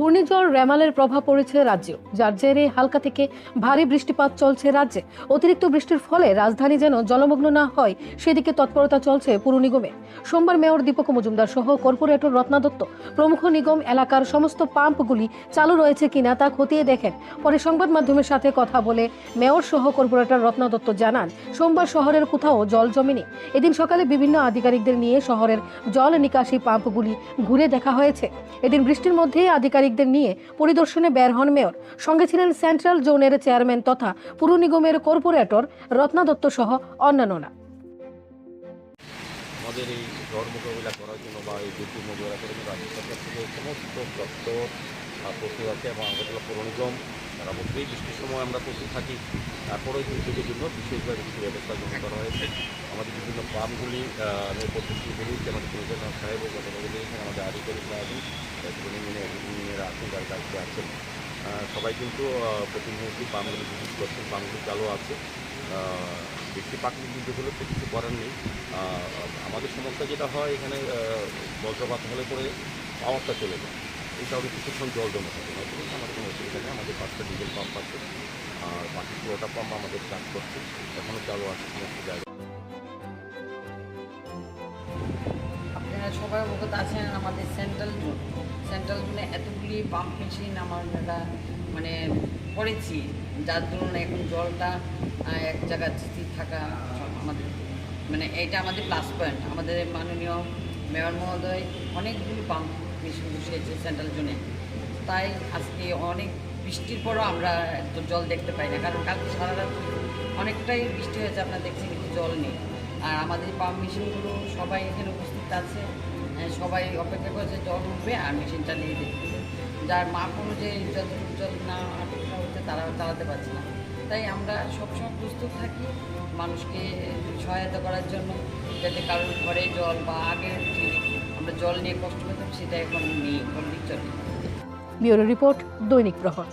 ঘূর্ণিঝড় রেমালের প্রভাব পড়েছে রাজ্যেও যার জেরে হালকা থেকে ভারী বৃষ্টিপাত চলছে রাজ্যে। অতিরিক্ত বৃষ্টির ফলে রাজধানী যেন জলমগ্ন না হয়, সেদিকে তৎপরতা চলছে পুর নিগমে। সোমবার মেয়র দীপক মজুমদার সহ কর্পোরেটর রত্না দত্ত, প্রমুখ নিগম এলাকার সমস্ত পাম্পগুলি চালু রয়েছে কিনা তা খতিয়ে দেখেন। পরে সংবাদ মাধ্যমের সাথে কথা বলে মেয়র সহ কর্পোরেটর রত্না দত্ত জানান, সোমবার শহরের কোথাও জল জমেনি। এদিন সকালে বিভিন্ন আধিকারিকদের নিয়ে শহরের জল নিকাশি পাম্পগুলি ঘুরে দেখা হয়েছে। এদিন বৃষ্টির মধ্যেই আধিকারিকদের নিয়ে পরিদর্শনে বের হন মেয়র। সঙ্গে ছিলেন সেন্ট্রাল জোনের চেয়ারম্যান তথা পুর নিগমের কর্পোরেটর রত্না দত্ত সহ অন্যান্যরা। আমাদের এই ঝড় মোকাবিলা করার জন্য বা এই দুর্যোগ মোকাবিলা করার জন্য রাজ্য সরকার থেকে সমস্ত দপ্তর প্রস্তুত আছে এবং পৌর নিগম, তারা বলতেই বৃষ্টির সময় আমরা প্রস্তুত থাকি। তারপরে দুর্যোগের জন্য বিশেষভাবে কিছু ব্যবস্থা গ্রহণ করা হয়েছে। আমাদের বিভিন্ন পাম্পগুলি কমিশনার সাহেব আমাদের আধিকারিকরা আছেন। ইঞ্জিনিয়ার আছেন যার কাছে আছেন সবাই কিন্তু আহ, প্রতিনিয়তই পাম্পগুলি করছেন পাম্পগুলি চালু আছে। বৃষ্টি প্রাকৃতিক দুর্যোগ হলে তো কিছু করার নেই। আমাদের সমস্যা যেটা হয় এখানে বজ্রপাত হলে পরে পাওয়ারটা চলে যায়। এই কারণে কিছুক্ষণ জল জমে থাকে। কিন্তু আমাদের কোনো অসুবিধা নেই আমাদের পাঁচটা ডিজেল পাম্প আছে আর বাকি পুরোটা পাম্প আমাদের কাজ করছে। এখনও চালু আছে সমস্ত জায়গায় সবাই অবগত আছেন, আমাদের সেন্ট্রাল জোন সেন্ট্রাল জোনে এতগুলি পাম্প মেশিন আমরা মানে করেছি, যার দরুন এখন জলটা এক জায়গায় স্থির থাকা আমাদের মানে এটা আমাদের প্লাস পয়েন্ট আমাদের মাননীয় মেয়র মহোদয় অনেকগুলি পাম্প মেশিন বসিয়েছে সেন্ট্রাল জোনে তাই আজকে অনেক বৃষ্টির পরও আমরা জল দেখতে পাই না, কারণ কালকে সারা রাত অনেকটাই বৃষ্টি হয়েছে, আপনারা দেখছেন কিন্তু জল নেই। আর আমাদের পাম্প মেশিনগুলো সবাই এখানে উপস্থিত আছে। সবাই অপেক্ষা করেছে জল উঠবে আর মেশিন চালিয়ে দেখবে যার মাপ অনুযায়ী যতটুকু জল না আটকা হচ্ছে তারা চালাতে পারছে না। তাই আমরা সবসময় প্রস্তুত থাকি মানুষকে সহায়তা করার জন্য, যাতে কারোর ঘরে জল বা আগের যে আমরা জল নিয়ে কষ্ট পেতাম, সেটা এখন নেই বললেই চলে। ব্যুরো রিপোর্ট দৈনিক প্রহর।